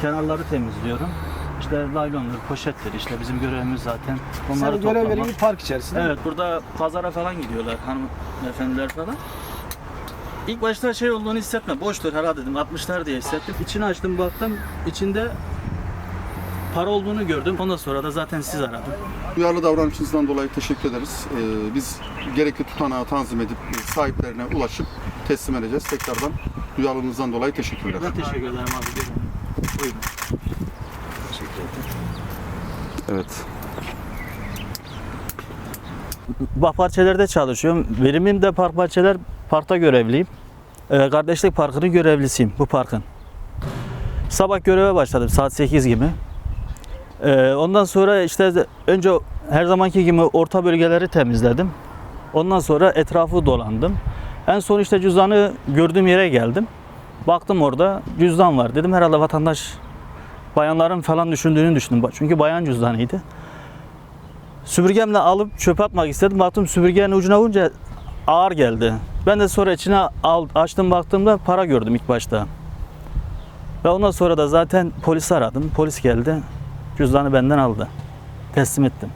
kenarları temizliyorum. İşte laylondur, poşettir işte bizim görevimiz zaten. Onları görevlerin toplamak. bir park içerisinde. Evet burada pazara falan gidiyorlar hanımefendiler falan. İlk başta şey olduğunu hissetme. Boştur herhalde dedim. 60'lar diye hissettim. İçini açtım baktım. içinde para olduğunu gördüm. Ondan sonra da zaten siz aradım. Duyarlı davranışınızdan dolayı teşekkür ederiz. Ee, biz gerekli tutanağı tanzim edip sahiplerine ulaşıp teslim edeceğiz. Tekrardan duyarlılığınızdan dolayı teşekkürler. Ben teşekkür ederim abi. Buyurun. Teşekkür ederim. Evet. Bak bahçelerde çalışıyorum. Verimim de park bahçeler parkta görevliyim. Ee, kardeşlik Parkı'nın görevlisiyim bu parkın. Sabah göreve başladım saat 8 gibi. Ee, ondan sonra işte önce her zamanki gibi orta bölgeleri temizledim. Ondan sonra etrafı dolandım. En son işte cüzdanı gördüğüm yere geldim. Baktım orada cüzdan var. Dedim herhalde vatandaş bayanların falan düşündüğünü düşündüm. Çünkü bayan cüzdanıydı. Süpürgemle alıp çöpe atmak istedim. Baktım süpürgenin ucuna vurunca ağır geldi. Ben de sonra içine açtım baktığımda para gördüm ilk başta. Ve ondan sonra da zaten polisi aradım. Polis geldi. Cüzdanı benden aldı. Teslim ettim.